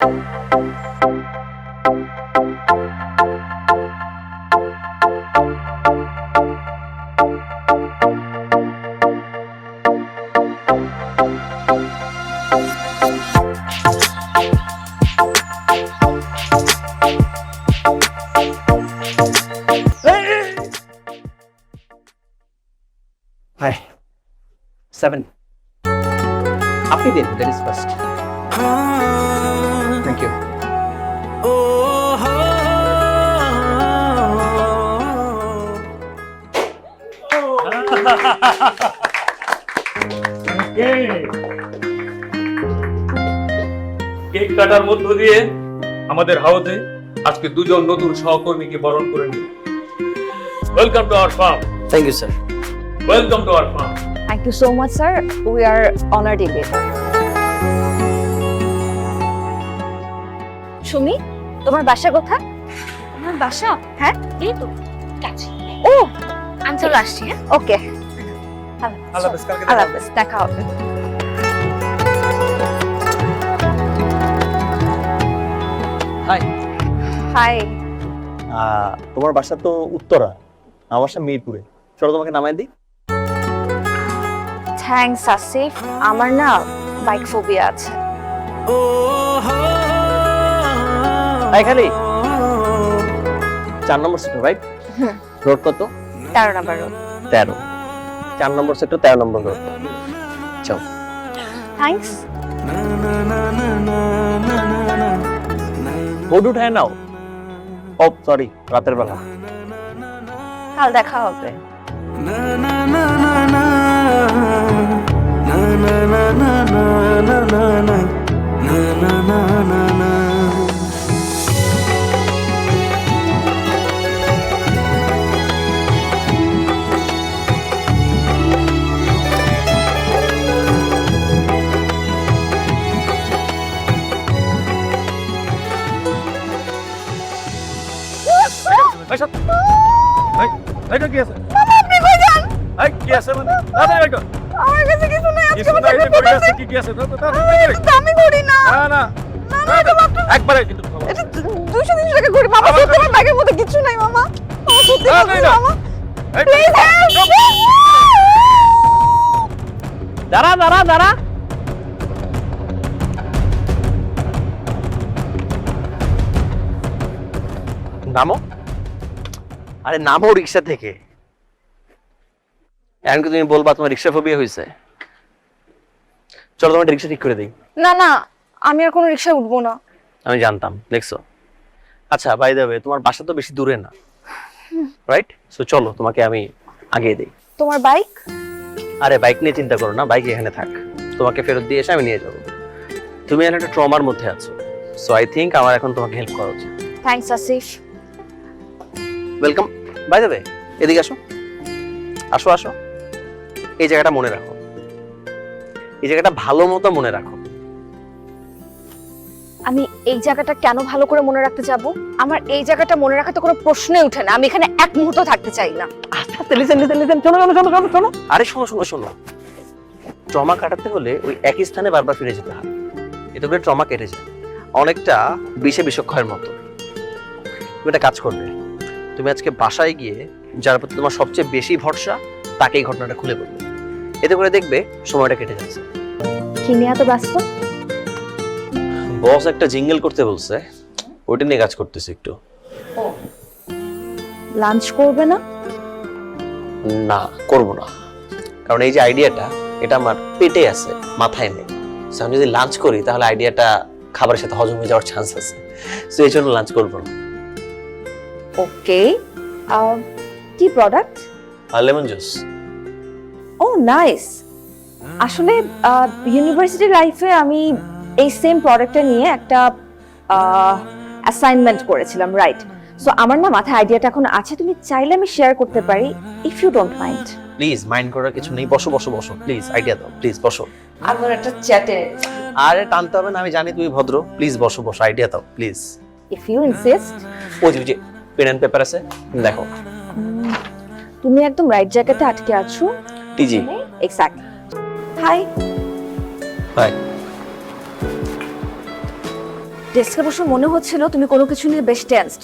Hi. Seven. Up with that is first. Ah. Thank you cake কাটার মধ্য দিয়ে আমাদের হাউসে আজকে দুজন নতুন সহকর্মীকে বরণ করে নিই welcome to our firm thank you sir welcome to our firm Thank you so much, sir. We are honored in Sumi তোমার বাসা কোথায়? আমার বাসা? হ্যাঁ? এই তো কাছে ও! আমি চলে আসছি হ্যাঁ? ওকে। আল্লাহ হাফেজ দেখা হবে। হাই। হাই। তোমার বাসা তো উত্তরা আমার বাসা মিরপুরে। চলো তোমাকে নামাই দিই। থ্যাঙ্কস আসিফ। আমার না বাইক ফোবিয়া আছে। খালি চার নম্বর সেক্টর রাইট। রোড কত তেরো নাম্বার রোড তেরো চার নম্বর সেক্টর তেরো নম্বর রোড চল থ্যাঙ্কস হুড উঠায় নাও ও সরি রাতের বেলা কাল দেখা হবে এটা কি আছে আপনি কই যান এই কি আছে মানে আমার কাছে কিছু নাই আছে কি কি আছে দামি করি না না না একবারে কিন্তু এটা দুশো তিনশো টাকা করি মামা সত্যি আমার ব্যাগের মধ্যে কিছু নাই মামা আমার সত্যি। মামা প্লিজ দাঁড়া দাঁড়া দাঁড়া নামো আরে নামো রিক্সা থেকে। এখন তুমি বলবা তোমার রিক্সা ফোবিয়া হয়েছে চলো তোমার রিক্সা ঠিক করে দিই। না না আমি আর কোনো রিকশায় উঠবো না। আমি জানতাম দেখছ? আচ্ছা বাই দেবে তোমার বাসা তো বেশি দূরে না। রাইট সো চলো তোমাকে আমি আগিয়ে দিই। তোমার বাইক আরে বাইক নিয়ে চিন্তা করো না বাইক এখানে থাক। তোমাকে ফেরত দিয়ে এসে আমি নিয়ে যাব। তুমি এখন একটা ট্রমার মধ্যে আছো। সো আই থিঙ্ক আমার এখন তোমাকে হেল্প করা উচিত। থ্যাঙ্কস আসিফ ওয়েলকাম বাই দেবে এদিকে আসো। আসো আসো। এই জায়গাটা মনে রাখো। এই জায়গাটা ভালো মতো মনে রাখো। আমি এই জায়গাটা কেন ভালো করে মনে রাখতে যাব? আমার এই জায়গাটা মনে রাখা তো কোনো প্রশ্নই ওঠে না। আমি এখানে এক মুহূর্ত থাকতে চাই না। আস্তে লিসেন লিসেন লিসেন শোনো শোনো শোনো শোনো শোনো। আরে শোনো শোনো শোনো। ট্রমা কাটাতে হলে ওই একই স্থানে বারবার ফিরে যেতে হয়। এতে করে ট্রমা কেটে যায়। অনেকটা বিষে বিষক্ষয়ের মতো। তুমি একটা কাজ করবে। তুমি আজকে বাসায় গিয়ে যার প্রতি তোমার সবচেয়ে বেশি ভরসা তাকে এই ঘটনাটা খুলে বলবে। এতে করে দেখবে সময়টা কেটে যাচ্ছে। কি নিয়ে এত ব্যস্ত? বস একটা জিঙ্গেল করতে বলছে। ওইটা নিয়ে কাজ করতেছে একটু। লাঞ্চ করবে না? না করব না। কারণ এই যে আইডিয়াটা এটা আমার পেটে আছে মাথায় নেই। আমি যদি লাঞ্চ করি তাহলে আইডিয়াটা খাবারের সাথে হজম হয়ে যাওয়ার চান্স আছে। তো এই জন্য লাঞ্চ করব না। ওকে কি product lemon juice oh nice আসলে ইউনিভার্সিটি লাইফে আমি এই সেম প্রোডাক্টটা নিয়ে একটা অ্যাসাইনমেন্ট করেছিলাম রাইট সো আমার না মাথায় আইডিয়াটা এখন আছে তুমি চাইলে আমি শেয়ার করতে পারি if you don't mind please mind করার কিছু নেই বসো বসো বসো প্লিজ আইডিয়া দাও প্লিজ বসো। আমার একটা চ্যাটে আরে টানতে হবে না আমি জানি তুমি ভদ্র প্লিজ বসো বসো আইডিয়া দাও প্লিজ ইফ ইউ ইনসিস্ট ওই যে- ওই যে পেন পেপার আছে। দেখো। তুমি একদম রাইট জায়গাতে আটকে আছো। টিজি এক্স্যাক্টলি হাই হাই ডেস্কে বসে মনে হচ্ছিল তুমি কোনো কিছু নিয়ে বেশ টেন্সড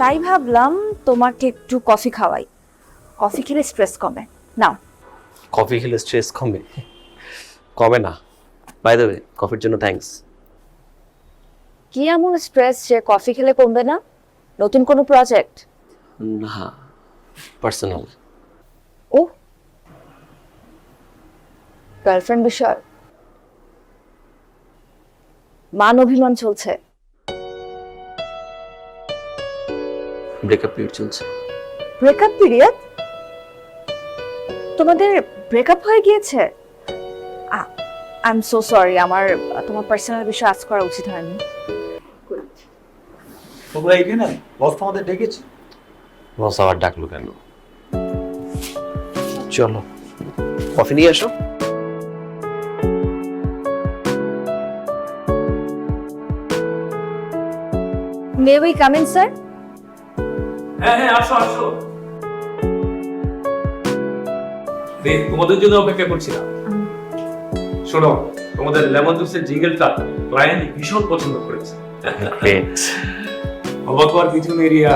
তাই ভাবলাম তোমাকে একটু কফি খাওয়াই। কফি খেলে স্ট্রেস কমে। নাও কফি খেলে স্ট্রেস কমে? কমে না। বাই দ্য ওয়ে কফির জন্য থ্যাঙ্কস কি এমন স্ট্রেস যে কফি খেলে কমবে না? নতুন কোনো প্রজেক্ট না পার্সোনাল ও। গার্লফ্রেন্ড বিষয়। মান অভিমান চলছে। ব্রেকআপ পিরিয়ড চলছে। ব্রেকআপ পিরিয়ড তোমাদের ব্রেকআপ হয়ে গিয়েছে? আই এম সো সরি আমার তোমার পার্সোনাল বিষয় আজ করা উচিত হয়নি। তোমরা এখানে বস তোমাদের ডেকেছে। বস আবার ডাকলো কেন? চলো কফি নিয়ে আসো may we come in sir হ্যাঁ হ্যাঁ আসো আসো। তোমাদের জন্য অপেক্ষা করছিলাম। শোনো তোমাদের লেমন জুসের জিঙ্গেলটা ক্লায়েন্ট ভীষণ পছন্দ করেছে। অবাক হওয়ার পিছনে এরিয়া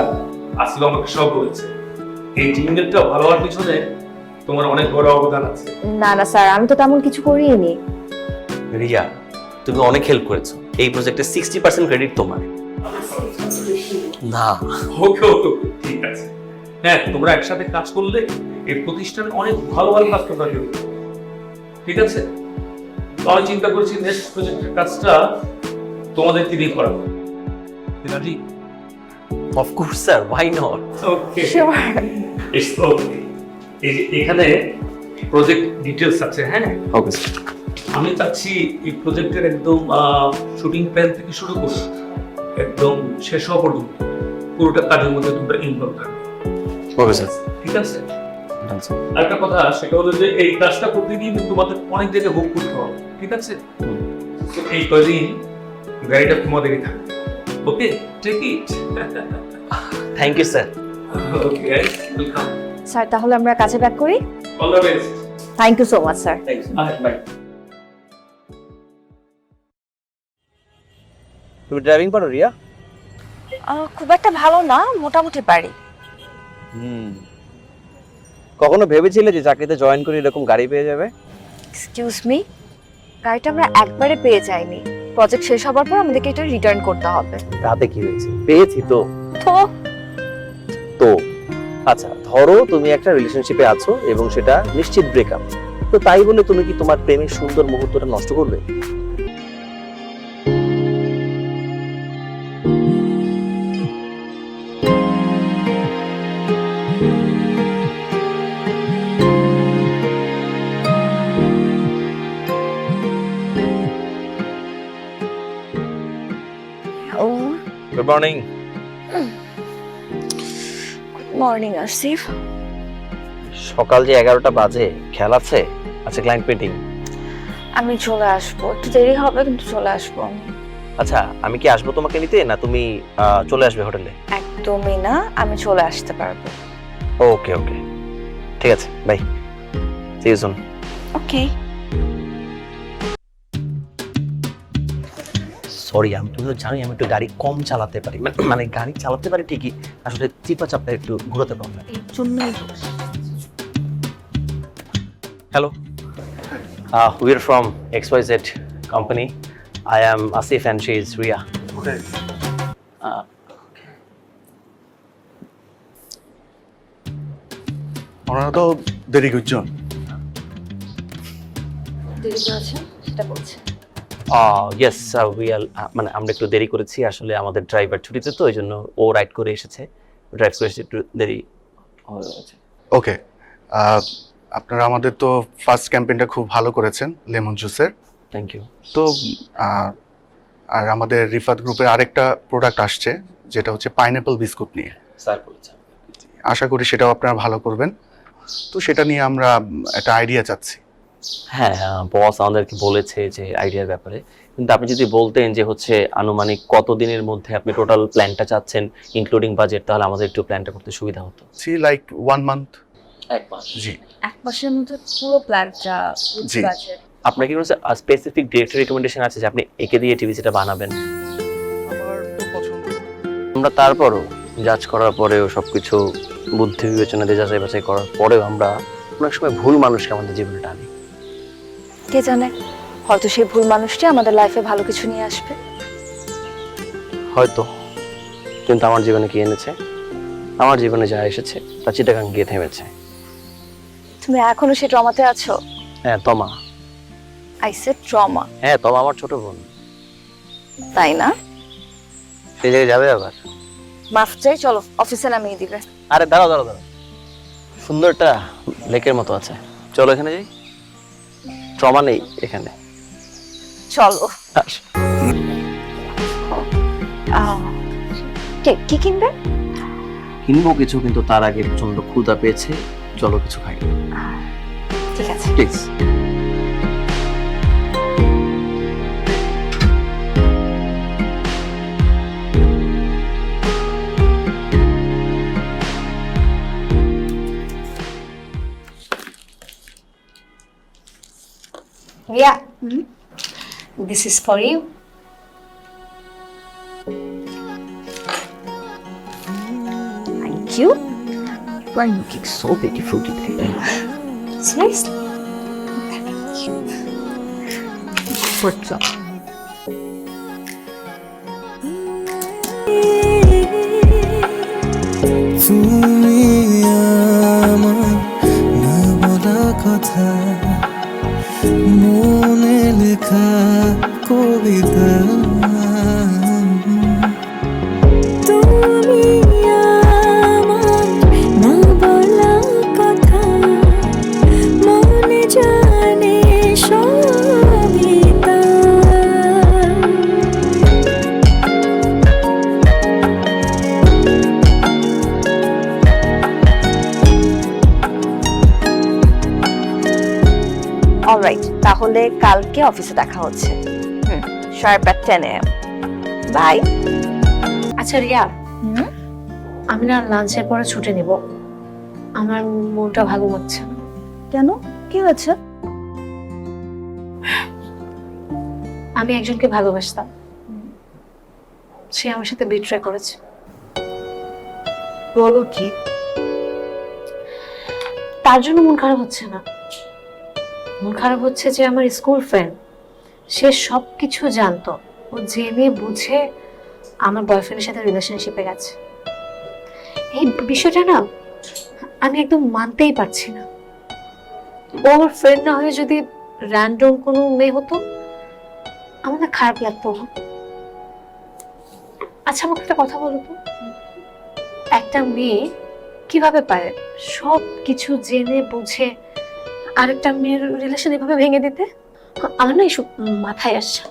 আসলে আমাকে সব বলেছে। এই জিঙ্গেলটা ভালো হওয়ার পিছনে তোমার অনেক বড় অবদান আছে। না না স্যার আমি তো তেমন কিছু করিনি। রিয়া তুমি অনেক হেল্প করেছ। এই প্রজেক্টে সিক্সটি পার্সেন্ট ক্রেডিট তোমার। না। ওকে ওকে ঠিক আছে। হ্যাঁ তোমরা একসাথে কাজ করলে এই প্রতিষ্ঠানে অনেক ভালো ভালো কাজ তোমরা করবে ঠিক আছে? তো আমি চিন্তা করছি নেক্সট প্রজেক্টের কাজটা তোমাদের দিয়ে করাবো। রাজি of course sir why not okay it's okay এই যে এখানে প্রজেক্ট ডিটেলস আছে হ্যাঁ? ওকে আমি চাচ্ছি এই প্রজেক্টের একদম শুটিং প্ল্যান থেকে শুরু করে একদম শেষ হওয়া পর্যন্ত পুরোটা কাজের মধ্যে তোমরা ইনভলভ থাকবে। ওকে স্যার ঠিক আছে? একটা কথা সেটা হলো যে এই কাজটা করতে গিয়ে কিন্তু তোমাদের অনেক জায়গায় বুক করতে হবে ঠিক আছে? এই কদিন গাড়িটা তোমাদেরই থাকবে। Okay take it thank you sir okay guys welcome sir তাহলে আমরা কাজে ব্যাক করি? All the best thank you so much sir bye তুমি ড্রাইভিং পারো রিয়া খুব একটা ভালো না মোটামুটি পারি। হুম। কখনো ভেবেছিলে যে চাকরিতে জয়েন করে এরকম গাড়ি পেয়ে যাবে? এক্সকিউজ মি গাড়িটা আমরা একবারে পেয়ে যাইনি। প্রজেক্ট শেষ হবার পর আমাদেরকে এটা রিটার্ন করতে হবে। তাতে কি হয়েছে? পেয়েছি তো। তো? তো আচ্ছা ধরো তুমি একটা রিলেশনশিপে আছো এবং সেটা নিশ্চিত ব্রেকআপ তো তাই বলে তুমি কি তোমার প্রেমের সুন্দর মুহূর্তটা নষ্ট করবে? গুড মর্নিং মর্নিং আসিফ সকাল যে এগারোটা বাজে খেয়াল আছে? আচ্ছা ক্লায়েন্ট মিটিং আমি চলে আসব। একটু দেরি হবে কিন্তু চলে আসব আমি। আচ্ছা আমি কি আসব তোমাকে নিতে না তুমি আহ, চলে আসবে হোটেলে? একদমই না আমি চলে আসতে পারব। ওকে ওকে ঠিক আছে bye see you soon okay sorry আমি তুমি তো জানি আমি একটু গাড়ি কম চালাতে পারি। মানে- মানে গাড়ি চালাতে পারি ঠিকই আসলে চিপা চাপটা একটু ঘুরাতে পারব। না জন্যই Hello. Uh, we're from XYZ company. I am Asif and she is Ria. Uh, ওনারা তো দেরি করছেন। দেরি সেটা বলছে। We are, uh, মানে আমরা একটু দেরি করেছি আসলে আমাদের ড্রাইভার ছুটিতে তো ওই জন্য ও রাইড করে এসেছে। ড্রাইভ করে একটু দেরি। হয়েছে ওকে আপনারা আমাদের তো ফার্স্ট ক্যাম্পেইনটা খুব ভালো করেছেন লেমন জুসের। থ্যাংক ইউ তো আর আমাদের রিফাত গ্রুপের আরেকটা প্রোডাক্ট আসছে যেটা হচ্ছে পাইনঅ্যাপল বিস্কুট নিয়ে। স্যার বলেছেন। আশা করি সেটাও আপনারা ভালো করবেন। তো সেটা নিয়ে আমরা একটা আইডিয়া চাচ্ছি। হ্যাঁ বস আমাদেরকে বলেছে যে আইডিয়ার ব্যাপারে। কিন্তু আপনি যদি বলতেন যে হচ্ছে আনুমানিক কত দিনের মধ্যে আপনি টোটাল প্ল্যানটা চাচ্ছেন ইনক্লুডিং বাজেট তাহলে আমাদের একটু প্ল্যানটা করতে সুবিধা হতো। সি লাইক ওয়ান মান্থ এক মাস। জি। এক মাসের মধ্যে পুরো প্ল্যানটা জি। আপনার কি কোনো স্পেসিফিক ডিরেক্টর রিকমেন্ডেশন আছে যে আপনি একে দিয়ে টিভিসিটা বানাবেন? আমরা তারপরও জাজ করার পরেও সবকিছু বুদ্ধি বিবেচনা দিয়ে যাচাই বাছাই করার পরেও আমরা অনেক সময় ভুল মানুষকে আমাদের জীবনে টানি। কে জানে? হয়তো সেই ভুল মানুষটি আমাদের লাইফে ভালো কিছু নিয়ে আসবে। হয়তো। কিন্তু আমার জীবনে কি এনেছে? আমার জীবনে যা এসেছে তা চিটাগাং গিয়ে থেমেছে। তুমি এখনও সেই ট্রমাতে আছো? হ্যাঁ তমা। আই সে ট্রমা হ্যাঁ তমা আমার ছোট বোন। তাই না? সেই জায়গায় যাবে আবার? মাফ চাই চলো অফিসে নামিয়ে দিবে। আরে দাঁড়াও দাঁড়াও দাঁড়াও। সুন্দরটা লেকের মতো আছে। চলো এখানে যাই। ট্রমা নেই এখানে। চলো। কে কি কিনবে? কিনবো কিছু কিন্তু তার আগে প্রচণ্ড ক্ষুদা পেয়েছে। চলো কিছু খাই। ঠিক আছে। Please Yeah. This is for you. Thank you. You are looking so beautiful today. It's nice. Good job. তুমি আমার না বলা কথা তাহলে কালকে অফিসে দেখা হচ্ছে। হুম sharp at ten AM bye আচ্ছা রিয়া। আমি না লাঞ্চের পরে ছুটি নিব। আমার মনটা ভালো লাগছে কেন? কি হয়েছে? আমি একজনকে ভালোবাসতাম। সে আমার সাথে বিট্রে করেছে। বলো কি? তার জন্য মন খারাপ হচ্ছে না। মন খারাপ হচ্ছে যে আমার স্কুল ফ্রেন্ড সে সব কিছু জানতো। ও জেনে বুঝে আমার বয়ফ্রেন্ডের সাথে রিলেশনশিপে গেছে। এই বিষয়টা না আমি একদম মানতেই পারছি না। ও আমার ফ্রেন্ড না হয়ে যদি র্যান্ডম কোনো মেয়ে হতো, আমার না খারাপ লাগতো। আচ্ছা আমাকে একটা কথা বলো তো। একটা মেয়ে কীভাবে পারে? সব কিছু জেনে বুঝে আরেকটা মেয়ের রিলেশন এভাবে ভেঙে দিতে? আমার না এসব মাথায় আসছে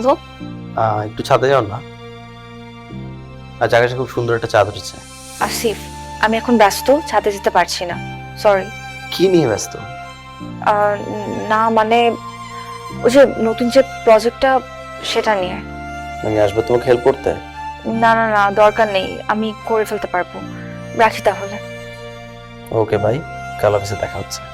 না। একটু ছাদে যাও না। আর জায়গাটা খুব সুন্দর একটা চাঁদ উঠেছে আসিফ আমি এখন ব্যস্ত ছাদে যেতে পারছি না। সরি কি নিয়ে ব্যস্ত? না মানে ওই যে নতুন যে প্রজেক্টটা সেটা নিয়ে। আমি আসব তোমাকে হেল্প করতে? না না না দরকার নেই। আমি করে ফেলতে পারব। রাখি তাহলে। ওকে ভাই কাল অফিসে দেখা হচ্ছে।